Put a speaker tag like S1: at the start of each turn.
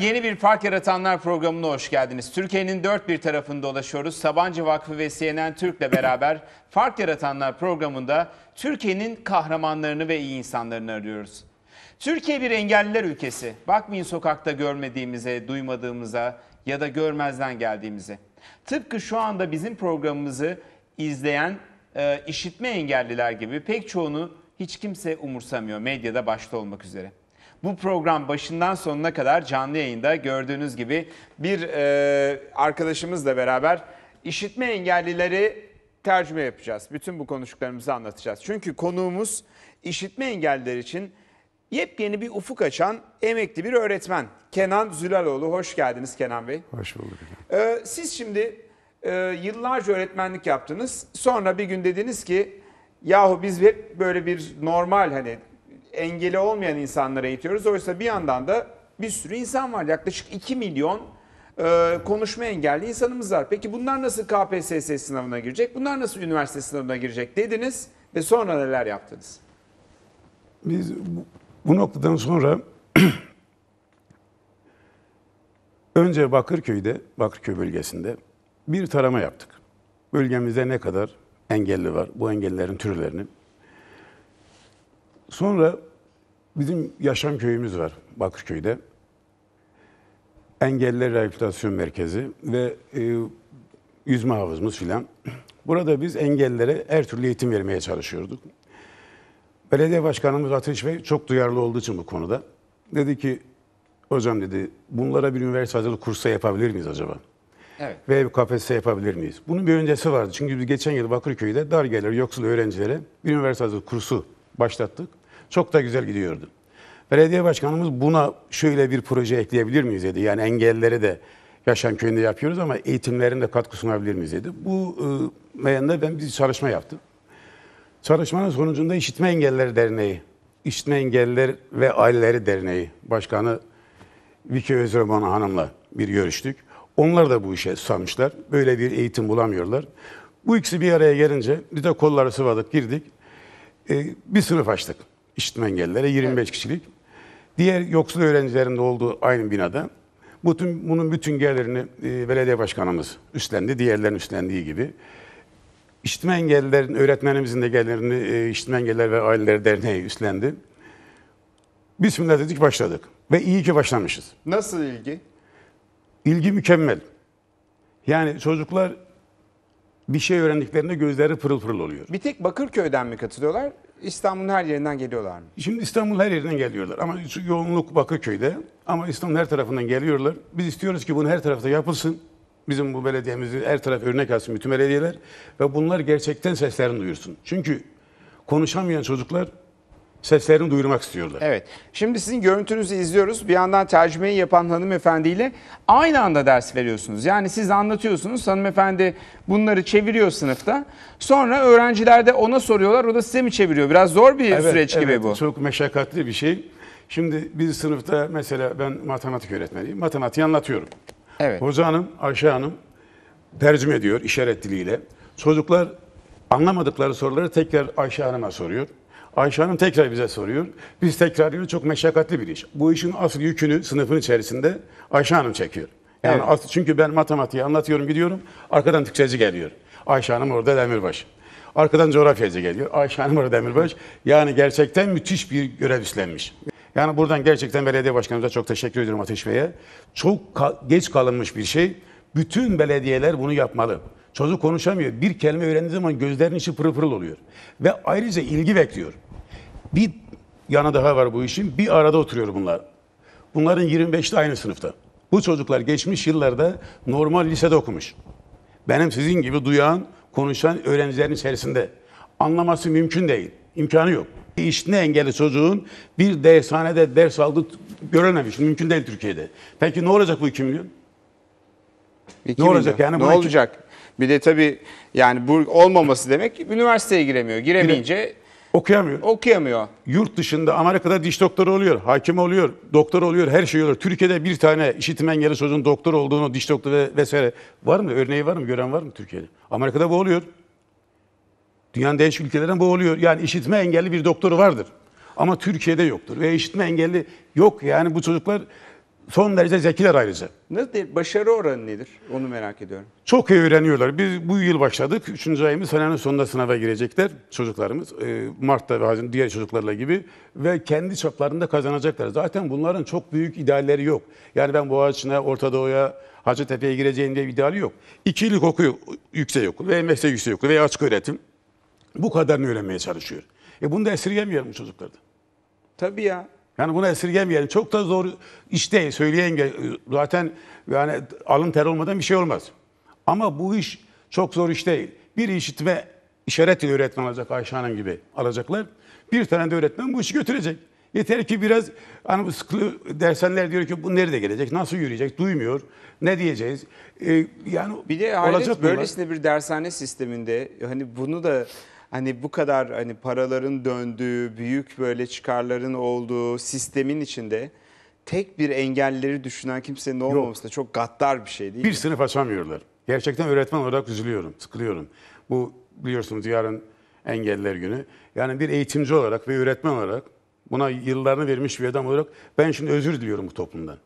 S1: yeni bir Fark Yaratanlar programına hoş geldiniz. Türkiye'nin dört bir tarafında dolaşıyoruz. Sabancı Vakfı ve CNN Türk'le beraber Fark Yaratanlar programında Türkiye'nin kahramanlarını ve iyi insanlarını arıyoruz. Türkiye bir engelliler ülkesi. Bakmayın sokakta görmediğimize, duymadığımıza ya da görmezden geldiğimize. Tıpkı şu anda bizim programımızı izleyen e, işitme engelliler gibi pek çoğunu hiç kimse umursamıyor medyada başta olmak üzere. Bu program başından sonuna kadar canlı yayında gördüğünüz gibi bir e, arkadaşımızla beraber işitme engellileri tercüme yapacağız. Bütün bu konuştuklarımızı anlatacağız. Çünkü konuğumuz işitme engelliler için yepyeni bir ufuk açan emekli bir öğretmen. Kenan Zülaloğlu. Hoş geldiniz Kenan Bey.
S2: Hoş bulduk.
S1: Ee, siz şimdi e, yıllarca öğretmenlik yaptınız. Sonra bir gün dediniz ki yahu biz hep böyle bir normal hani engeli olmayan insanları eğitiyoruz. Oysa bir yandan da bir sürü insan var. Yaklaşık 2 milyon e, konuşma engelli insanımız var. Peki bunlar nasıl KPSS sınavına girecek? Bunlar nasıl üniversite sınavına girecek dediniz ve sonra neler yaptınız?
S2: Biz bu, noktadan sonra önce Bakırköy'de, Bakırköy bölgesinde bir tarama yaptık. Bölgemizde ne kadar engelli var, bu engellilerin türlerini. Sonra bizim yaşam köyümüz var Bakırköy'de. Engelliler Rehabilitasyon Merkezi ve e, yüzme havuzumuz filan. Burada biz engellilere her türlü eğitim vermeye çalışıyorduk. Belediye Başkanımız Ateş Bey çok duyarlı olduğu için bu konuda. Dedi ki, hocam dedi, bunlara bir üniversite hazırlık kursu yapabilir miyiz acaba?
S1: Evet.
S2: Ve bir KPSS yapabilir miyiz? Bunun bir öncesi vardı. Çünkü biz geçen yıl Bakırköy'de dar gelir yoksul öğrencilere bir üniversite hazırlık kursu başlattık. Çok da güzel gidiyordu. Belediye Başkanımız buna şöyle bir proje ekleyebilir miyiz dedi. Yani engellilere de yaşam köyünde yapıyoruz ama eğitimlerinde katkı sunabilir miyiz dedi. Bu e, meyanda ben bir çalışma yaptım. Çalışmanın sonucunda İşitme Engellileri Derneği, İşitme Engelliler ve Aileleri Derneği Başkanı Viki Özroman Hanım'la bir görüştük. Onlar da bu işe susamışlar. Böyle bir eğitim bulamıyorlar. Bu ikisi bir araya gelince biz de kolları sıvadık, girdik. Ee, bir sınıf açtık işitme engellilere 25 kişilik. Diğer yoksul öğrencilerin de olduğu aynı binada. Bütün, bunun bütün gelirini e, belediye başkanımız üstlendi. Diğerlerinin üstlendiği gibi. İşitme engellilerin, öğretmenimizin de gelirini e, İşitme Engelliler ve Aileleri Derneği üstlendi. Bismillah dedik başladık. Ve iyi ki başlamışız.
S1: Nasıl ilgi?
S2: İlgi mükemmel. Yani çocuklar bir şey öğrendiklerinde gözleri pırıl pırıl oluyor.
S1: Bir tek Bakırköy'den mi katılıyorlar? İstanbul'un her yerinden geliyorlar mı?
S2: Şimdi İstanbul her yerinden geliyorlar ama yoğunluk Bakırköy'de ama İstanbul her tarafından geliyorlar. Biz istiyoruz ki bunu her tarafta yapılsın. Bizim bu belediyemizi her taraf örnek alsın bütün belediyeler ve bunlar gerçekten seslerini duyursun. Çünkü konuşamayan çocuklar seslerini duyurmak istiyorlar.
S1: Evet. Şimdi sizin görüntünüzü izliyoruz. Bir yandan tercümeyi yapan hanımefendiyle aynı anda ders veriyorsunuz. Yani siz anlatıyorsunuz. Hanımefendi bunları çeviriyor sınıfta. Sonra öğrenciler de ona soruyorlar. O da size mi çeviriyor? Biraz zor bir süreç gibi
S2: evet,
S1: bu.
S2: Çok meşakkatli bir şey. Şimdi biz sınıfta mesela ben matematik öğretmeniyim. Matematiği anlatıyorum.
S1: Evet.
S2: Hoca hanım, Ayşe hanım tercüme ediyor işaret diliyle. Çocuklar anlamadıkları soruları tekrar Ayşe hanıma soruyor. Ayşe hanım tekrar bize soruyor. Biz tekrarlıyoruz. Çok meşakkatli bir iş. Bu işin asıl yükünü sınıfın içerisinde Ayşe hanım çekiyor. Yani
S1: Evet.
S2: asıl, çünkü ben matematiği anlatıyorum gidiyorum. Arkadan Türkçeci geliyor. Ayşe hanım orada demirbaş. Arkadan coğrafyacı geliyor. Ayşe hanım orada demirbaş. Yani gerçekten müthiş bir görev üstlenmiş. Yani buradan gerçekten belediye başkanımıza çok teşekkür ediyorum Ateş Bey'e. Çok ka- geç kalınmış bir şey. Bütün belediyeler bunu yapmalı. Çocuk konuşamıyor. Bir kelime öğrendiği zaman gözlerinin içi pırıl pırıl oluyor. Ve ayrıca ilgi bekliyor. Bir yanı daha var bu işin. Bir arada oturuyor bunlar. Bunların 25'te aynı sınıfta. Bu çocuklar geçmiş yıllarda normal lisede okumuş. Benim sizin gibi duyan, konuşan öğrencilerin içerisinde. Anlaması mümkün değil. İmkanı yok. İşitme engelli çocuğun bir dershanede ders aldığı görülmemiş. Mümkün değil Türkiye'de. Peki ne olacak bu 2 milyon?
S1: İki
S2: Ne olacak
S1: milyon.
S2: yani?
S1: Ne
S2: Buna iki-
S1: olacak? Bir de tabii yani bu olmaması demek üniversiteye giremiyor. Giremeyince
S2: Okuyamıyor.
S1: okuyamıyor.
S2: Yurt dışında Amerika'da diş doktoru oluyor, hakim oluyor, doktor oluyor, her şey oluyor. Türkiye'de bir tane işitim engelli çocuğun doktor olduğunu, diş doktoru ve- vesaire var mı? Örneği var mı? Gören var mı Türkiye'de? Amerika'da bu oluyor. Dünyanın değişik ülkelerinde bu oluyor. Yani işitme engelli bir doktoru vardır. Ama Türkiye'de yoktur. Ve işitme engelli yok. Yani bu çocuklar son derece zekiler ayrıca.
S1: Nedir? Başarı oranı nedir? Onu merak ediyorum.
S2: Çok iyi öğreniyorlar. Biz bu yıl başladık. Üçüncü ayımız senenin sonunda sınava girecekler çocuklarımız. Ee, Mart'ta ve Haziran diğer çocuklarla gibi. Ve kendi çaplarında kazanacaklar. Zaten bunların çok büyük idealleri yok. Yani ben Boğaziçi'ne, Orta Doğu'ya, Hacettepe'ye gireceğim diye bir ideali yok. İki yıllık okuyor yüksek okul veya meslek yüksek okul veya açık öğretim. Bu kadarını öğrenmeye çalışıyor. E bunu da esirgemeyelim çocuklarda.
S1: Tabii ya.
S2: Yani bunu esirgemeyelim. Çok da zor iş değil. Söyleyen zaten yani alın ter olmadan bir şey olmaz. Ama bu iş çok zor iş değil. Bir işitme işaret dili öğretmen alacak Ayşe Hanım gibi alacaklar. Bir tane de öğretmen bu işi götürecek. Yeter ki biraz hani bu sıkılı dershaneler diyor ki bu nerede gelecek, nasıl yürüyecek, duymuyor, ne diyeceğiz. Ee, yani
S1: Bir de
S2: olacak bunlar.
S1: böylesine bir dershane sisteminde hani bunu da hani bu kadar hani paraların döndüğü, büyük böyle çıkarların olduğu sistemin içinde tek bir engelleri düşünen kimsenin olmaması da çok gaddar bir şey değil
S2: Bir
S1: mi?
S2: sınıf açamıyorlar. Gerçekten öğretmen olarak üzülüyorum, sıkılıyorum. Bu biliyorsunuz yarın engelliler günü. Yani bir eğitimci olarak ve öğretmen olarak buna yıllarını vermiş bir adam olarak ben şimdi özür diliyorum bu toplumdan.